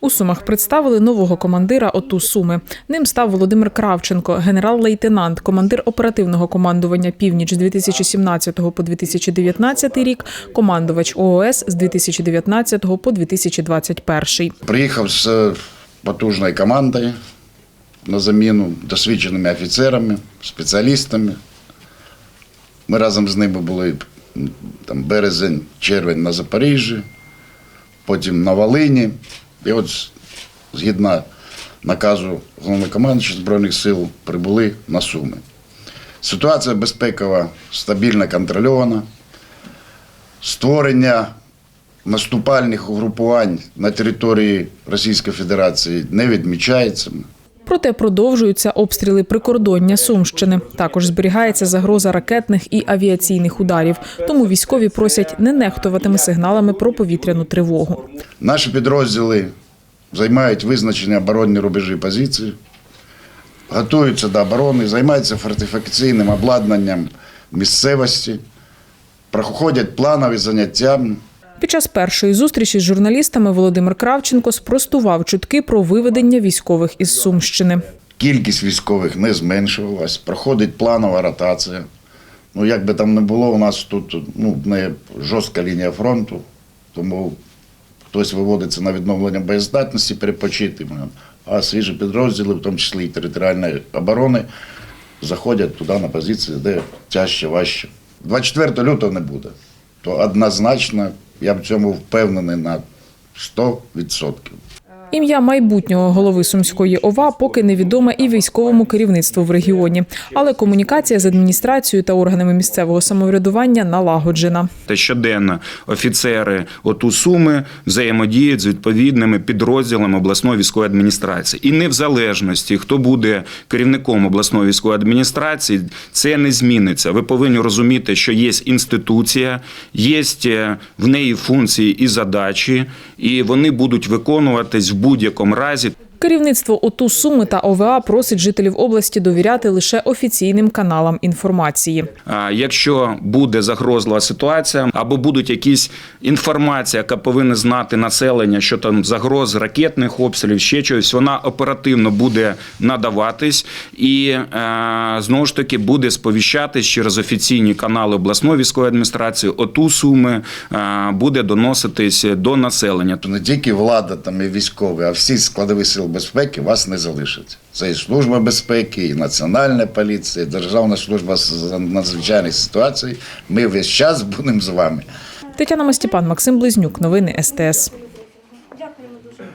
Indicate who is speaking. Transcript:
Speaker 1: У Сумах представили нового командира ОТУ Суми. Ним став Володимир Кравченко, генерал-лейтенант, командир оперативного командування Північ з 2017 по 2019 рік, командувач ООС з 2019 по 2021.
Speaker 2: Приїхав з е, потужною командою на заміну, досвідченими офіцерами, спеціалістами. Ми разом з ними були там, березень, червень на Запоріжжі, потім на Волині. І от згідно наказу головнокомандуючого Збройних сил прибули на Суми. Ситуація безпекова стабільно контрольована. Створення наступальних угрупувань на території Російської Федерації не відмічається.
Speaker 1: Проте продовжуються обстріли прикордоння Сумщини. Також зберігається загроза ракетних і авіаційних ударів. Тому військові просять не нехтуватими сигналами про повітряну тривогу.
Speaker 2: Наші підрозділи займають визначені оборонні рубежі позиції, готуються до оборони, займаються фортифікаційним обладнанням місцевості, проходять планові заняття.
Speaker 1: Під час першої зустрічі з журналістами Володимир Кравченко спростував чутки про виведення військових із Сумщини.
Speaker 2: Кількість військових не зменшувалась, проходить планова ротація. Ну, як би там не було, у нас тут ну, не жорстка лінія фронту, тому хтось виводиться на відновлення боєздатності, перепочити. А свіжі підрозділи, в тому числі і територіальної оборони, заходять туди на позиції, де тяжче, важче. 24 лютого не буде. То однозначно, я в цьому впевнений на 100%.
Speaker 1: Ім'я майбутнього голови сумської ОВА поки невідоме і військовому керівництву в регіоні, але комунікація з адміністрацією та органами місцевого самоврядування налагоджена.
Speaker 3: Та щоденно офіцери ОТУ Суми взаємодіють з відповідними підрозділами обласної військової адміністрації. І не в залежності, хто буде керівником обласної військової адміністрації, це не зміниться. Ви повинні розуміти, що є інституція, є в неї функції і задачі, і вони будуть виконуватись в будь-якому разі.
Speaker 1: Керівництво ОТУ Суми та ОВА просить жителів області довіряти лише офіційним каналам інформації.
Speaker 3: Якщо буде загрозлива ситуація, або будуть якісь інформація, яка повинна знати населення, що там загроз ракетних обстрілів, ще чогось, вона оперативно буде надаватись і е, знову ж таки буде сповіщатись через офіційні канали обласної військової адміністрації, ОТУ Суми е, буде доноситись до населення.
Speaker 2: то не тільки влада там і військові, а всі складові сил безпеки вас не залишать. Це і служба безпеки, і національна поліція, і Державна служба з надзвичайних ситуацій. Ми весь час будемо з вами.
Speaker 1: Тетяна Мастіпан, Максим Близнюк. Новини СТС.